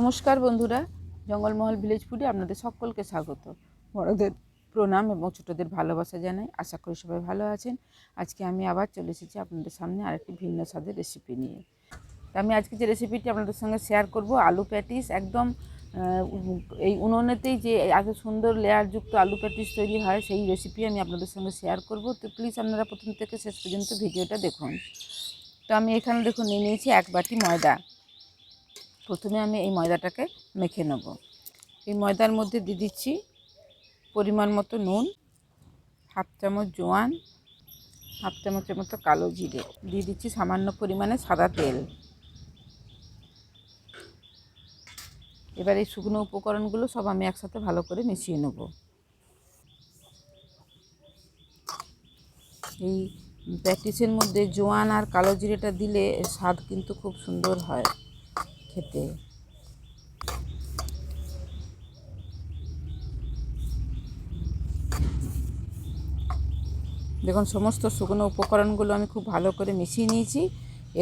নমস্কার বন্ধুরা, জঙ্গলমহল ভিলেজ ফুডে আপনাদের সকলকে স্বাগত। বড়দের প্রণাম এবং ছোটদের ভালোবাসা জানাই। আশা করি সবাই ভালো আছেন। আজকে আমি আবার চলে এসেছি আপনাদের সামনে আরেকটি ভিন্ন স্বাদের রেসিপি নিয়ে। তা আমি আজকে যে রেসিপিটি আপনাদের সঙ্গে শেয়ার করব, আলু প্যাটিস একদম এই উনুনেতেই যে এত সুন্দর লেয়ারযুক্ত আলু প্যাটিস তৈরি হয়, সেই রেসিপি আমি আপনাদের সঙ্গে শেয়ার করব। তো প্লিজ আপনারা প্রথম থেকে শেষ পর্যন্ত ভিডিওটা দেখুন। তো আমি এখানে দেখুন, নিয়ে নিয়েছি এক বাটি ময়দা। প্রথমে আমি এই ময়দাটাকে মেখে নেব। এই ময়দার মধ্যে দিয়ে দিচ্ছি পরিমাণ মতো নুন, হাফ চামচ জোয়ান, হাফ চামচের মতো কালো জিরে। দিয়ে দিচ্ছি সামান্য পরিমাণে সাদা তেল। এবার এই শুকনো উপকরণগুলো সব আমি একসাথে ভালো করে মিশিয়ে নেব। এই প্যাটিসের মধ্যে জোয়ান আর কালো জিরেটা দিলে স্বাদ কিন্তু খুব সুন্দর হয়। খেতে। দেখুন, সমস্ত শুকনো উপকরণগুলো আমি খুব ভালো করে মিশিয়ে নিয়েছি।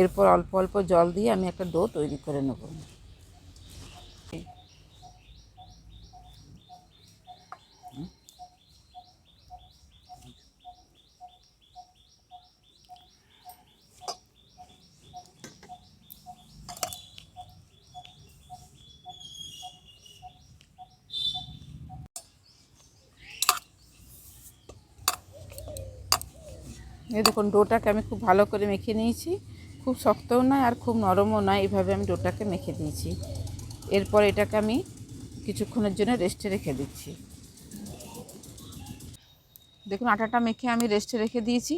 এরপর অল্প অল্প জল দিয়ে আমি একটা ডো তৈরি করে নেব। এই দেখুন, ডোটাকে আমি খুব ভালো করে মেখে নিয়েছি। খুব শক্তও নয় আর খুব নরমও নয়, এভাবে আমি ডোটাকে মেখে দিয়েছি এরপর এটাকে আমি কিছুক্ষণের জন্য রেস্টে রেখে দিচ্ছি। দেখুন, আটাটা মেখে আমি রেস্টে রেখে দিয়েছি।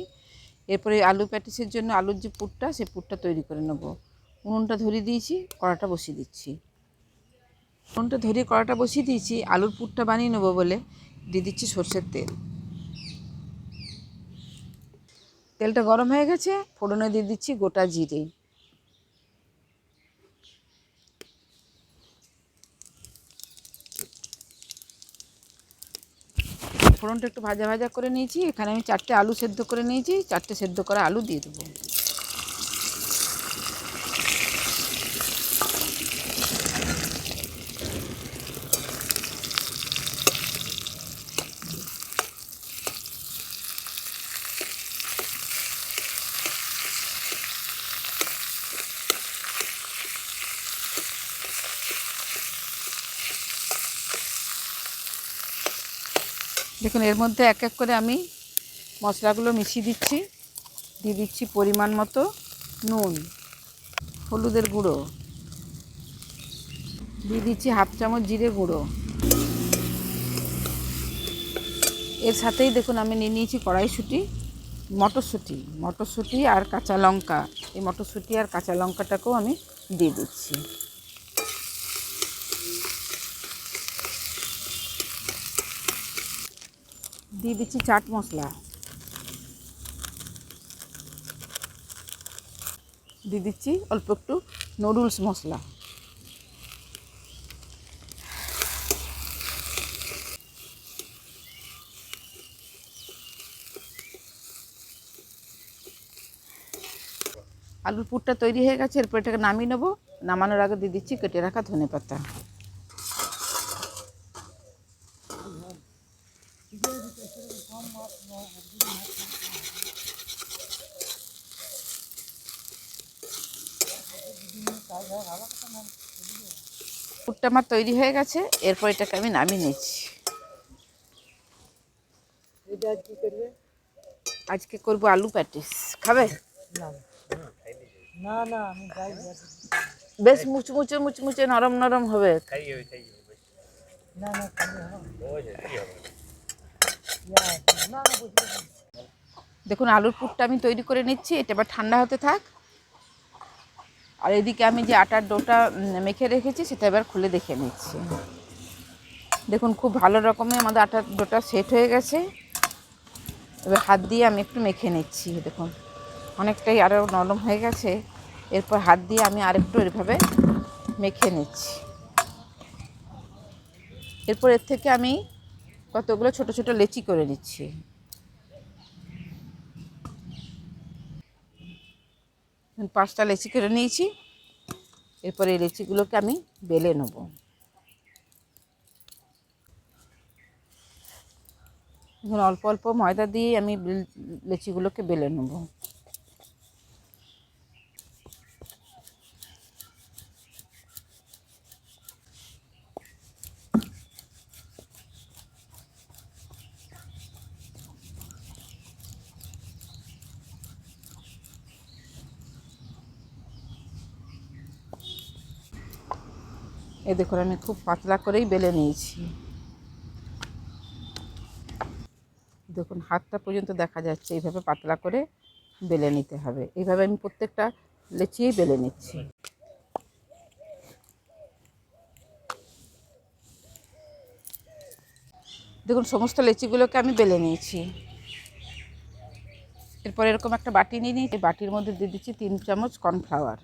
এরপরে আলু প্যাটিসের জন্য আলুর যে পুরটা সেই পুরটা তৈরি করে নেব। উনুনটা ধরিয়ে দিয়েছি, কড়াটা বসিয়ে দিচ্ছি। উনুনটা ধরিয়ে কড়াটা বসিয়ে দিয়েছি, আলুর পুরটা বানিয়ে নেব বলে। দিয়ে দিচ্ছি সর্ষের তেল। তেলটা গরম হয়ে গেছে, ফোড়নে দিয়ে দিচ্ছি গোটা জিরে। ফোড়নটা একটু ভাজা ভাজা করে নিয়েছি, এখানে আমি চারটে আলু সেদ্ধ করে নিয়েছি, চারটে সেদ্ধ করা আলু দিয়ে দেবো। দেখুন, এর মধ্যে এক এক করে আমি মশলাগুলো মিশিয়ে দিচ্ছি। দিয়ে দিচ্ছি পরিমাণ মতো নুন, হলুদের গুঁড়ো। দিয়ে দিচ্ছি হাফ চামচ জিরে গুঁড়ো। এর সাথেই দেখুন, আমি নিয়ে নিয়েছি কড়াইশুঁটি, মটরশুঁটি। মটরশুঁটি আর কাঁচা লঙ্কা। এই মটরশুঁটি আর কাঁচা লঙ্কাটাকেও আমি দিয়ে দিচ্ছি। দিয়ে দিচ্ছি চাট মশলা। দিয়ে দিচ্ছি অল্প একটু নুডলস মশলা। আলুর পুরটা তৈরি হয়ে গেছে, এরপর এটাকে নামিয়ে নেব। নামানোর আগে দিয়ে দিচ্ছি কেটে রাখা ধনে পাতা পুরটা আমার তৈরি হয়ে গেছে এরপর এটাকে আমি নামিয়ে নিচ্ছি। আজকে করব আলু প্যাটিস। খাবে? না না বেশ মুচমুচে মুচমুচে নরম নরম হবে। না দেখুন আলুর পুরটা আমি তৈরি করে নিচ্ছি এটা এবার ঠান্ডা হতে থাক। আর এদিকে আমি যে আটার ডোটা মেখে রেখেছি, সেটা এবার খুলে দেখে নিচ্ছি। দেখুন, খুব ভালো রকমের আমাদের আটার ডোটা সেট হয়ে গেছে। এবার হাত দিয়ে আমি একটু মেখে নিচ্ছি, দেখুন। অনেকটাই আরও নরম হয়ে গেছে। এরপর হাত দিয়ে আমি আরেকটু এভাবে মেখে নিচ্ছি। এরপর এর থেকে আমি কতগুলো ছোট ছোট লেচি করে নিচ্ছি। পাঁচটা লেচি কেটে নিয়েছি। এরপর এই লেচিগুলোকে আমি বেলে নেব। এখন অল্প অল্প ময়দা দিয়ে আমি লেচিগুলোকে বেলে নেব। এই দেখুন, আমি খুব পাতলা করেই বেলে নিয়েছি। দেখুন, হাতটা পর্যন্ত দেখা যাচ্ছে, এইভাবে পাতলা করে বেলে নিতে হবে। এইভাবে আমি প্রত্যেকটা লেচিয়েই বেলে নিচ্ছি। দেখুন, সমস্ত লেচিগুলোকে আমি বেলে নিয়েছি। এরপর এরকম একটা বাটি নিয়ে নিয়েছি, বাটির মধ্যে দিয়ে দিচ্ছি তিন চামচ কর্নফ্লাওয়ার।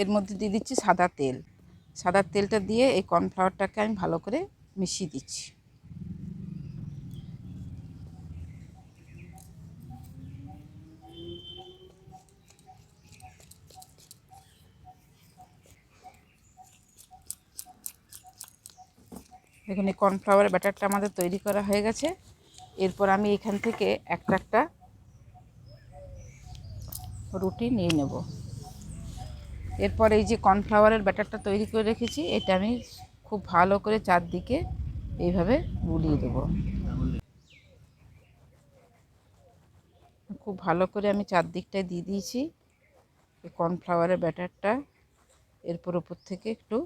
এর মধ্যে দিয়ে দিচ্ছি সাদা তেল। সাদা তেলটা দিয়ে এই কর্নফ্লাওয়ারটাকে আমি ভালো করে মিশিয়ে দিচ্ছি। দেখুন, এই কর্নফ্লাওয়ারের ব্যাটারটা আমাদের তৈরি করা হয়ে গেছে। এরপর আমি এখান থেকে একটা একটা রুটি নিয়ে নেব। এরপর এই যে কর্নফ্লাওয়ারের ব্যাটারটা তৈরি করে রেখেছি, এটা আমি খুব ভালো করে চারদিকে এইভাবে বুলিয়ে দেবো। খুব ভালো করে আমি চারদিকটায় দিয়ে দিয়েছি এই কর্নফ্লাওয়ারের ব্যাটারটা। এরপর উপর থেকে একটু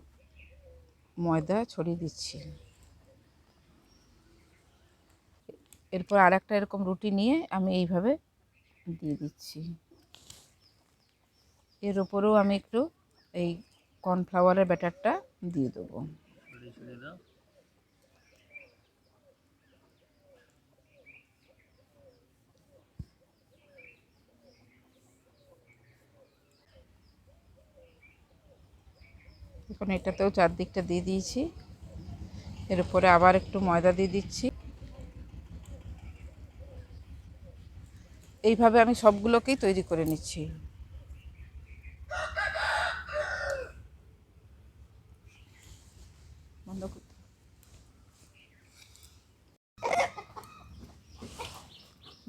ময়দা ছড়িয়ে দিচ্ছি। এরপর আর একটা এরকম রুটি নিয়ে আমি এইভাবে দিয়ে দিচ্ছি। এর উপরেও আমি একটু এই কর্নফ্লাওয়ারের ব্যাটারটা দিয়ে দেবো। এখন এটাতেও চারদিকটা দিয়ে দিয়েছি। এর উপরে আবার একটু ময়দা দিয়ে দিচ্ছি। এইভাবে আমি সবগুলোকেই তৈরি করে নিচ্ছি।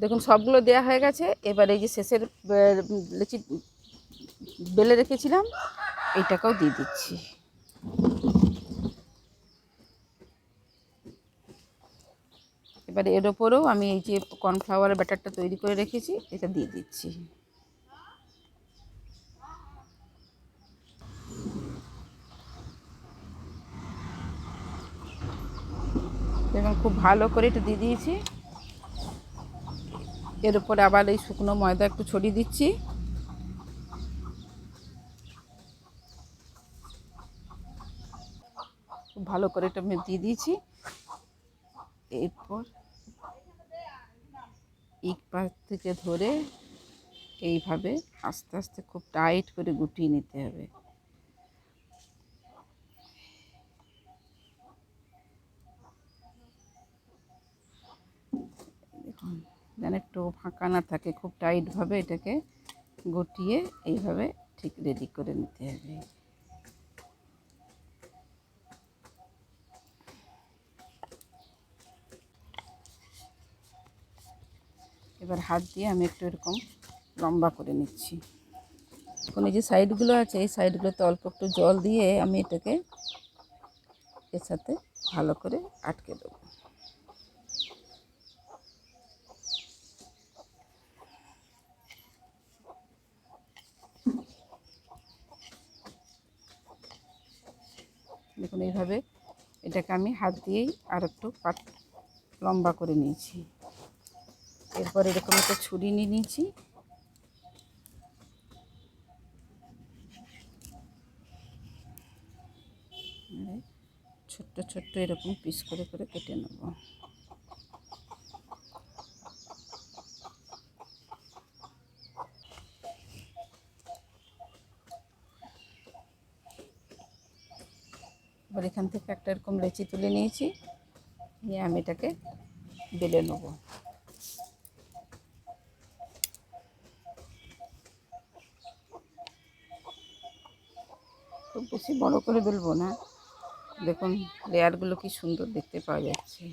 দেখুন, সবগুলো দেয়া হয়ে গেছে। এবার এই যে শেষের লেচি বেলে রেখেছিলাম এইটাকেও দিয়ে দিচ্ছি। এবার এর ওপরেও আমি এই যে কর্নফ্লাওয়ারের ব্যাটারটা তৈরি করে রেখেছি, এটা দিয়ে দিচ্ছি। এবং খুব ভালো করে এটা দিয়ে দিয়েছি। এর উপরে আবার এই শুকনো ময়দা একটু ছড়িয়ে দিচ্ছি। ভালো করে এটা দিয়ে দিয়েছি। এরপর এক থেকে ধরে এইভাবে আস্তে আস্তে খুব টাইট করে গুটিয়ে নিতে হবে দেখুন যেন একটু ফাঁকা না থাকে, খুব টাইটভাবে এটাকে গুটিয়ে এইভাবে ঠিক রেডি করে নিতে হবে। এবার হাত দিয়ে আমি একটু এরকম লম্বা করে নিচ্ছি। এখন এই যে সাইডগুলো আছে, এই সাইডগুলোতে অল্প একটু জল দিয়ে আমি এটাকে এর সাথে ভালো করে আটকে দেবো। দেখুন এইভাবে এটাকে আমি হাত দিয়েই আর একটু পাট লম্বা করে নিয়েছি। এরপর এরকম একটা ছুরি নিয়ে নিয়েছি। এবারে ছোট্ট ছোট্ট এরকম পিস করে করে কেটে নেব। এবার এখান থেকে একটা এরকম লেচি তুলে নিয়েছি। নিয়ে আমি এটাকে বেলে নেব। খুব বেশি বড় করে বেলবো না। দেখুন, লেয়ারগুলো কি সুন্দর দেখতে পাওয়া যাচ্ছে।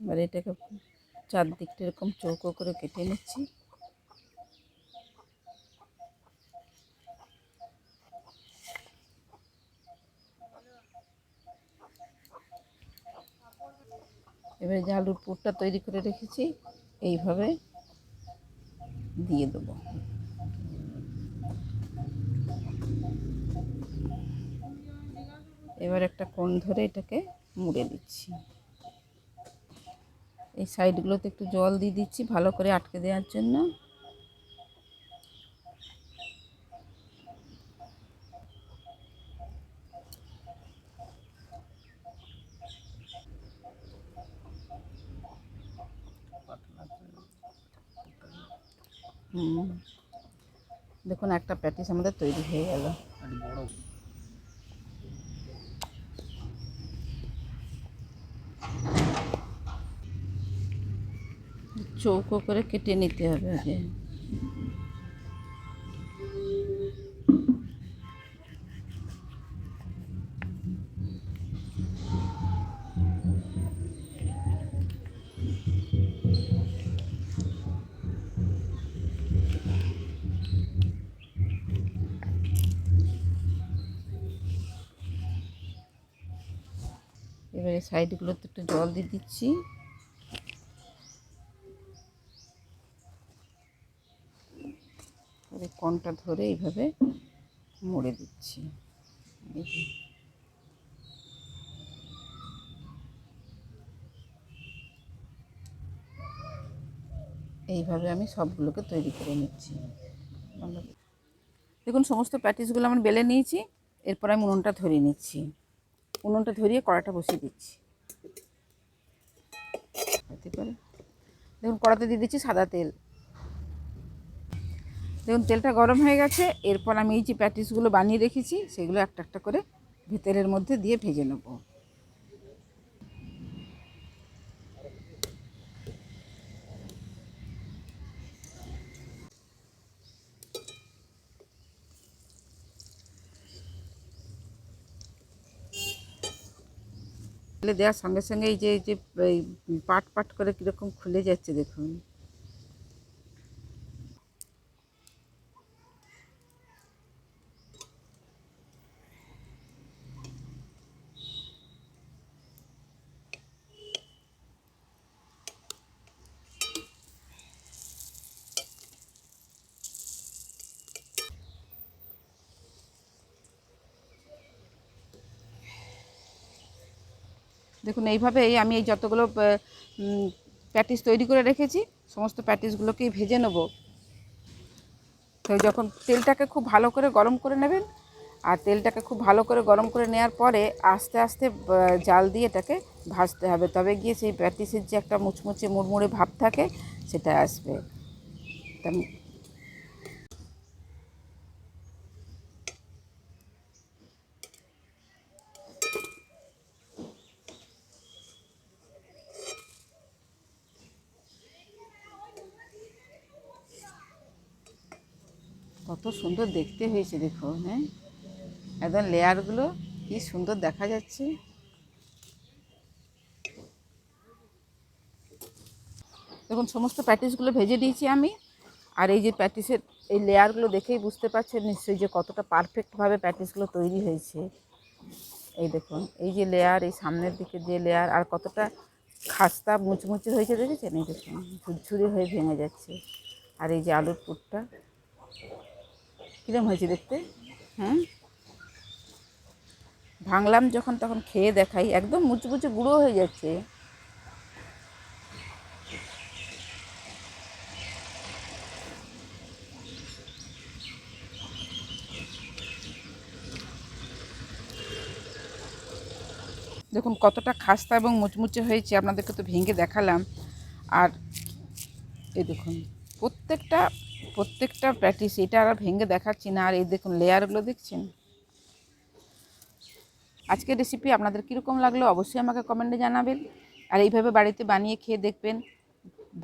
এবার এটাকে চারদিকটা এরকম চৌকো করে কেটে নিচ্ছি এবারে যে আলুর পুরটা তৈরি করে রেখেছি, এইভাবে দিয়ে দেবো। এবার একটা কোণ ধরে এটাকে মুড়ে দিচ্ছি। এই সাইডগুলোতে একটু জল দিয়ে দিচ্ছি, ভালো করে আটকে দেওয়ার জন্য। দেখুন একটা প্যাটিস আমাদের তৈরি হয়ে গেল। চৌকো করে কেটে নিতে হবে আগে। এবারে সাইডগুলোতে একটু জল দিয়ে দিচ্ছি। এবারে কনটা ধরে এইভাবে মুড়ে দিচ্ছি। এইভাবে আমি সবগুলোকে তৈরি করে নিচ্ছি। দেখুন, সমস্ত প্যাটিসগুলো আমার বেলে নিয়েছি, এরপর আমি উনুনটা ধরিয়ে নিচ্ছি। উনুনটা ধরিয়ে কড়াটা বসিয়ে দিচ্ছি। হতে পারে। দেখুন কড়াতে দিয়ে দিচ্ছি সাদা তেল। দেখুন, তেলটা গরম হয়ে গেছে। এরপর আমি এই যে প্যাটিসগুলো বানিয়ে রেখেছি, সেগুলো একটা একটা করে ভেতরের মধ্যে দিয়ে ভেজে নেব। তেলে দেওয়ার সঙ্গে সঙ্গে এই যে এই যে পাট পাট করে কীরকম খুলে যাচ্ছে দেখুন। দেখুন, এইভাবেই আমি এই যতগুলো প্যাটিস তৈরি করে রেখেছি, সমস্ত প্যাটিসগুলোকেই ভেজে নেব। তো যখন তেলটাকে খুব ভালো করে গরম করে নেবেন, আর তেলটাকে খুব ভালো করে গরম করে নেওয়ার পরে আস্তে আস্তে জাল দিয়ে এটাকে ভাজতে হবে। তবে গিয়ে সেই প্যাটিসের যে একটা মুচমুচে, মুড়মুড়ে ভাব থাকে, সেটা আসবে। তা কত সুন্দর দেখতে হয়েছে, দেখো হ্যাঁ? একদম লেয়ারগুলো কি সুন্দর দেখা যাচ্ছে। দেখুন, সমস্ত প্যাটিসগুলো ভেজে দিয়েছি আমি। আর এই যে প্যাটিসের এই লেয়ারগুলো দেখেই বুঝতে পারছেন নিশ্চয়ই যে কতটা পারফেক্টভাবে প্যাটিসগুলো তৈরি হয়েছে। এই দেখুন, এই যে লেয়ার, এই সামনের দিকে যে লেয়ার, আর কতটা খাস্তা মুচমুচে হয়েছে, দেখেছেন? এই দেখুন, ঝুরঝুরি হয়ে ভেঙে যাচ্ছে। আর এই যে আলুর পুরটা কিরম হয়েছে দেখতে? হ্যাঁ ভাঙলাম যখন, তখন খেয়ে দেখাই, একদম মুচমুচে গুঁড়ো হয়ে যাচ্ছে। দেখুন, কতটা খাস্তা এবং মুচমুচে হয়েছে, আপনাদেরকে তো ভেঙে দেখালাম। আর এই দেখুন, প্রত্যেকটা প্রত্যেকটা প্র্যাকটিস এটা আর ভেঙে দেখাচ্ছি না। আর এই দেখুন লেয়ারগুলো দেখছেন? আজকের রেসিপি আপনাদের কীরকম লাগল অবশ্যই আমাকে কমেন্টে জানাবেন। আর এইভাবে বাড়িতে বানিয়ে খেয়ে দেখবেন,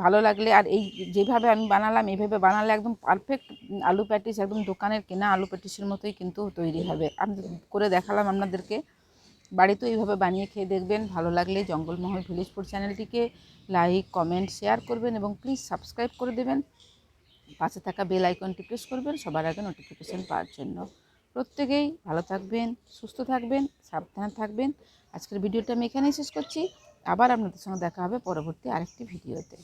ভালো লাগলে। আর এই যেভাবে আমি বানালাম, এইভাবে বানালে একদম পারফেক্ট আলু প্যাটিস একদম দোকানের কেনা আলু প্যাটিসের মতোই কিন্তু তৈরি হবে। আমি করে দেখালাম আপনাদেরকে। বাড়িতেও এইভাবে বানিয়ে খেয়ে দেখবেন, ভালো লাগলে জঙ্গলমহল ভিলেজ ফুড চ্যানেলটিকে লাইক কমেন্ট শেয়ার করবেন এবং প্লিজ সাবস্ক্রাইব করে দেবেন। পাশে থাকা বেল আইকনটি প্রেস করবেন, সবার আগে নোটিফিকেশান পাওয়ার জন্য। প্রত্যেকেই ভালো থাকবেন, সুস্থ থাকবেন, সাবধানে থাকবেন। আজকের ভিডিওটা আমি এখানেই শেষ করছি। আবার আপনাদের সঙ্গে দেখা হবে পরবর্তী আরেকটি ভিডিওতে